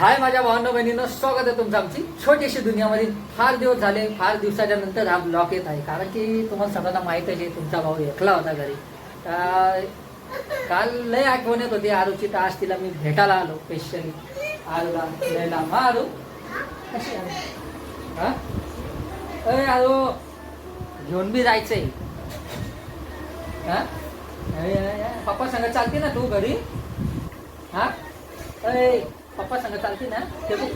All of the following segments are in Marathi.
हाय माझ्या भावांनो बहिणीनं स्वागत आहे तुमचं आमची छोटीशी दुनियामध्ये. फार दिवस झाले फार दिवसाच्या नंतर हा ब्लॉग येत आहे. कारण की तुम्हाला सगळ्यांना माहीत आहे तुमचा भाऊ एकला होता घरी. तर काल लय आठवण येत होती. आरूची तर आज तिला मी भेटायला आलो स्पेशली आरूला लयला लांब आरू कशी हा? अय आरू घेऊन बी जायचंय. हा? पप्पा सांगा चालते ना तू घरी? हा? अय पप्पा संग चालते ना? तेकू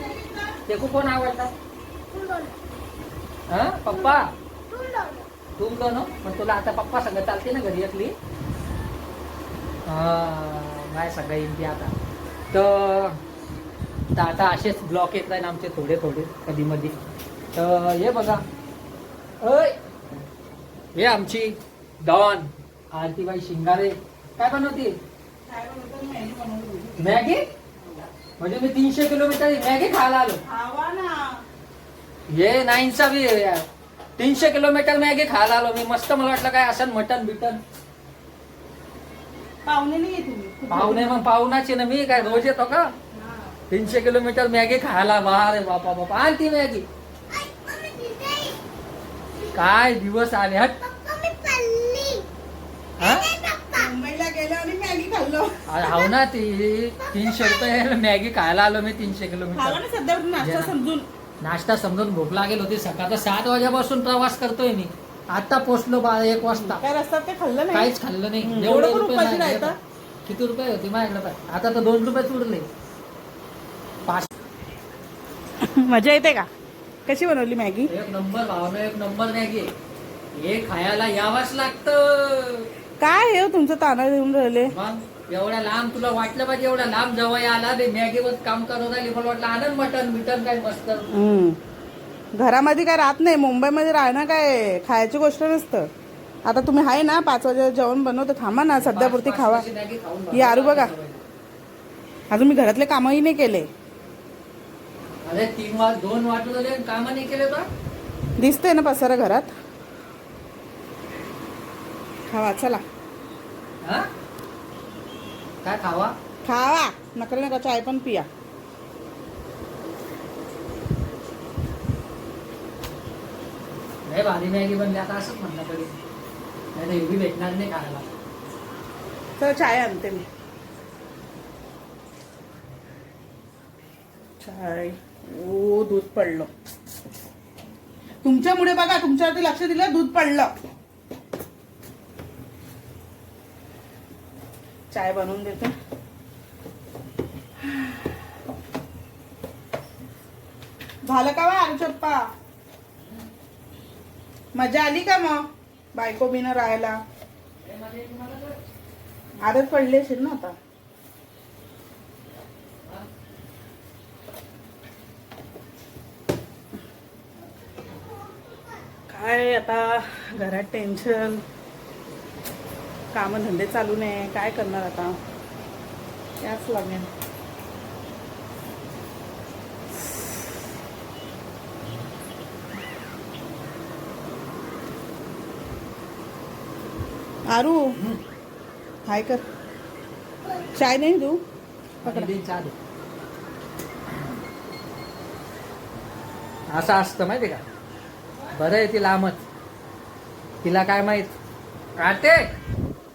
तेकू कोण आवडता? हा? पप्पा? तुम दोन पण तुला आता पप्पा संग चालते ना घरी एकली? हा नाही सांगा येईन ती आता. तर तर आता असेच ब्लॉक येत राहील आमचे थोडे थोडे कधी मधी. तर हे बघा. अय हे आमची डॉन आरतीबाई शिंगारे. काय बनवते मॅगी? म्हणजे मी तीनशे किलोमीटर मॅगी खायला आलो. ये नाईनचा बी आहे यार. तीनशे किलोमीटर मॅगी खायला आलो मी. मस्त मला वाटलं काय असं मटन बिटन. पाहुणे नाही तुम्ही. पाहुणे मग पाहुणाची ना मी. काय रोज येतो का? तीनशे किलोमीटर मॅगी खायला. बारे बापा बापा. आण ती मॅगी. काय दिवस आले हट. हा मुंबईला गेलो आणि मॅगी खाल्लो अरे हाव ना ती. तीनशे रुपये मॅगी खायला आलो मी तीनशे खावा किलोमीटर सध्या नाश्ता. समजून. नाश्ता समजून भूक लागेल होती. सकाळचा सात वाजेपासून प्रवास करतोय मी. आता पोचलो बारा एक वाजता. काय रस्त्यात ते खाल्लं नाही? काहीच खाल्लं नाही. हम्म, एवढे एवढं पण रुपये उपाशी नाही. राहता? किती रुपये होते माझ्याकडे पाय आता तर दोन रुपये उरले. पाच. मजा येते का? कशी बनवली मॅगी? एक नंबर भावना एक नंबर मॅगी. हे खायला यावंच लागतं. काय हे हो तुमचं ताना देऊन राहिले? मग? एवढ्या लांब तुला वाटलं पाहिजे एवढ्या लांब जवळ आला ते मॅगीवर काम करत राहिली मला वाटलं आनंद मटन बिटन काय मस्त. हम्म. घरामध्ये काय राहत नाही मुंबईमध्ये राहणं काय खायची गोष्ट नसतं. आता तुम्ही आहे ना पाच वाजे जेवण बनवतं थांबा ना सध्या पुरती खावा. वाजता मॅगी खाऊन बघा. अजून मी घरातले कामही नाही केले. अरे तीन वाज दोन वाटू झाले काम नाही केले का दिसते ना पसारा घरात. खावा चला. हा? काय खावा? खावा. नकरे नका चाय पण पिया. नाही भारी मॅगी बनली. आता असंच म्हणलं तरी. नाही तर एवढी भेटणार नाही खायला. चला चाय आणते मी. चाय. ओ दूध पडलं. तुमच्यामुळे बघा तुमच्यावरती लक्ष दिलं दूध पडलं. चाय बनवून देते. झालं का बा चप्पा मजा आली का मग? बायको बिन राहायला. आदत पडली असेल ना आता. काय आता घरात टेन्शन कामधंदे चालू नाही काय करणार आता? त्याच लागेल. आरू हाय कर. चाय नाही तू? चालू. असं असतं माहिती का? बरं आहे ती लांबच. तिला काय माहीत? काटे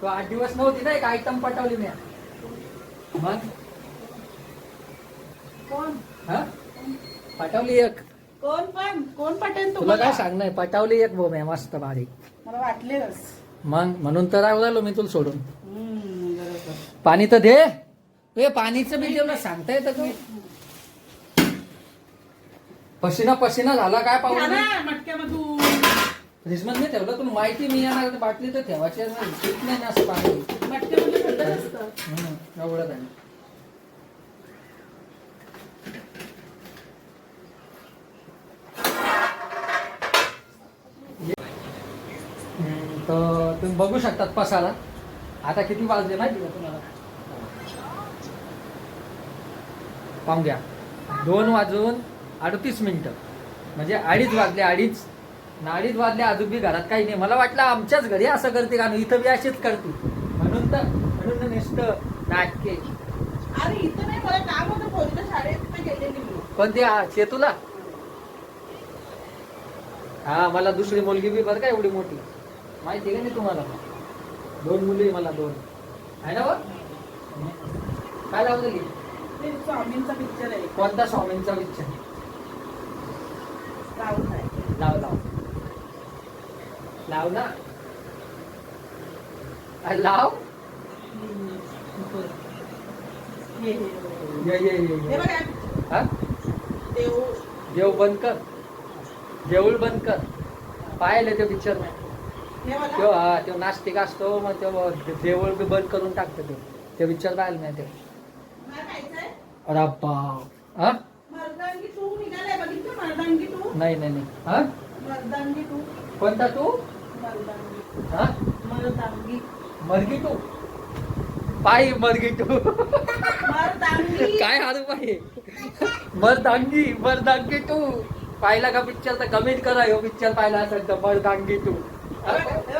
तो आठ दिवस नव्हती ना एक आयटम पटवली मी. मग? कोण? हा? पटवली एक. कोण पण? कोण पटेल तुला काय तुम्हाला सांग नाही पटवली एक बोम्या मस्त बारीक मला वाटलेलंच. मग? म्हणून तर राहिलो मी तुला सोडून. हम्म, बरोबर. पाणी तर दे. ए पाणीचं बी तेवढं सांगता येतं का? पसिना पसिना झाला काय पाहू ना मटक्यामधून. फ्रीजमध्ये ठेवलं तुला माहिती मी येणार बाटली तर ठेवायची नाही पीत नाही ना असं पाणी. थंड हम्म, आहे. हम्म, तर तुम्ही बघू शकतात पसारा. आता किती वाजले माहिती का तुम्हाला? पाहून घ्या. दोन वाजून अडतीस मिनिटं. म्हणजे अडीच वाजले अडीच. ना अडीच वाजले अजून बी घरात काही नाही. मला वाटलं आमच्याच घरी असं करते का? इथं बी अशीच करते. म्हणून तर म्हणून तर नुसतं नाटके. अरे इथं नाही मला काम होतं. पोरीच्या शाळेत तिथे गेले पण ते आ- चेतूला? हा मला दुसरी मुलगी बी बरं का एवढी मोठी. माहिती का नाही तुम्हाला? दोन मुली मला दोन. आहे ना बघ काय ते स्वामींचा पिक्चर आहे. कोणता स्वामींचा विचार राहुल आहे. लाव लाव लाव ना. लाव. ये ये ये ये. बघा. देव देव बंद कर. देऊळ बंद कर. पाहिले ते पिक्चर नाही हे तो हा तो नास्तिक असतो मग तो देऊळ बी बंद करून टाकतो तो. ते पिक्चर पाहिलं नाही ते. अरे बाप. हा? नाही नाही नाही. हा? कोणता तू? हा? मरगी तू पायी मरगी तू मर्दांगी. काय हारू पाहिजे मर्दांगी मर्दांगी तू पाहिला का पिक्चर तर कमेंट करा ह्यो पिक्चर पाहिला असेल तर मर्दांगी तू हे हे.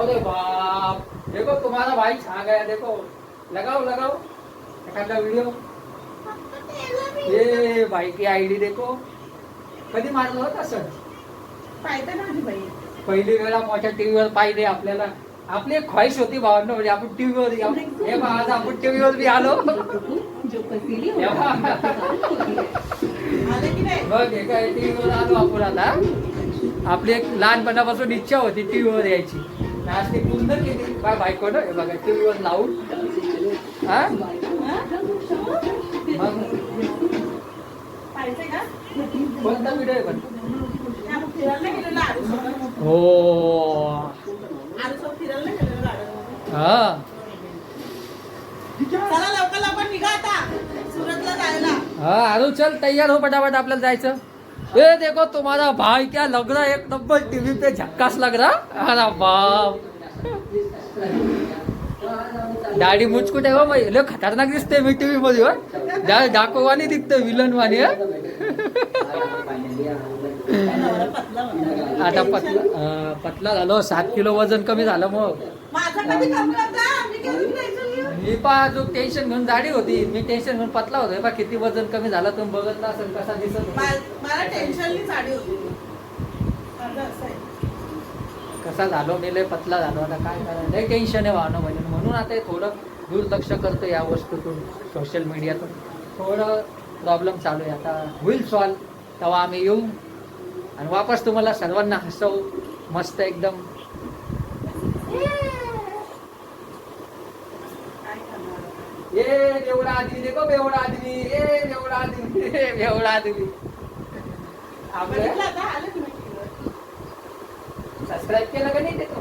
अरे बाप. देखो तुम्हारा भाई छा गया देखो. लगाओ लगाओ एखादा वीडियो ये भाई की आयडी देखो. कधी मारलं होतं सर? पाहिजे ना बाई. पहिली वेळा मोठ्या टीव्हीवर पाहिले आपल्याला. आपली एक ख्वाहिश होती भावना म्हणजे आपण टीव्हीवर यावं. हे बा आज आपण टीव्हीवर बी आलो. हे बघ हे काय टीव्हीवर आलो आपण आता. आपली एक लहानपणापासून इच्छा होती टीव्हीवर यायची. आज ती पूर्ण केली. काय बायको ना हे बघा टीव्हीवर लावून. हा? मग कोणता व्हिडिओ आहे पण? हो. हा. हाँ अरे चल तैयार हो फटाफट आपल्याला जायचं. ए देखो तुम्हारा भाई क्या लग रहा है? एक नंबर टीवी पे झक्कास लग रहा? अरे बाप. दाढी मुच कुठे हो बाई लय खतरनाक दिसते मी टीव्ही मध्ये हो. दाखवानी दिसते विलन वाणी आता पतला पतला झालो. सात किलो वजन कमी झालं मग. मी पा जो टेन्शन घेऊन दाढी होती मी टेन्शन घेऊन पतला होतो. बा किती वजन कमी झालं तुम्ही बघितलं असेल कसा दिसत कसा झालो मी लय पतला झालो. आता काय करायचं? लय टेन्शन आहे वाहनं म्हणजे. म्हणून आता हे थोडं दुर्लक्ष करतो या वस्तूतून सोशल मीडियातून थोडं प्रॉब्लेम चालू आहे. आता होईल सॉल्व तेव्हा आम्ही येऊ. आणि वापस तुम्हाला सर्वांना हसवू. मस्त एकदम. ये बेवडा आदमी देखो बेवडा आदमी ये बेवडा आदमी बेवडा आदमी सबस्क्राईब केलं का नाही ते तो?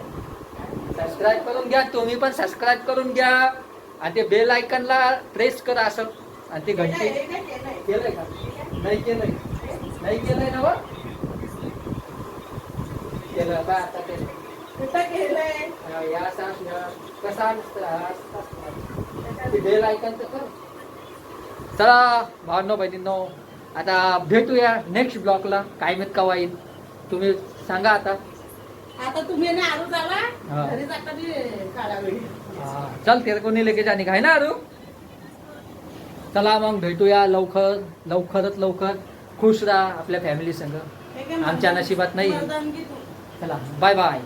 सबस्क्राईब करून घ्या. तुम्ही पण सबस्क्राईब करून घ्या. आणि ते बेल आयकनला प्रेस करा असं. आणि ती घंटी. केलंय? का? नाही केलंय. नाही केलंय ना केलं बा आता ते. कुठं केलंय? या असा या- कसा असतं, असं असतं. ते बेल आयकन तर कर. चला भावनो बहिणींनो आता भेटूया नेक्स्ट ब्लॉकला काय माहीत कवा येईल? तुम्ही सांगा आता. आता तुम्ही ना आरू जावा. घरी जाता मी काढा वेळी चल तेरे कोणी लेके जाणे काय ना अरू चला मग भेटूया लवकर लवकरच लवकर. खुश राहा आपल्या फॅमिली संग. आमच्या नशिबात नाही. चला बाय बाय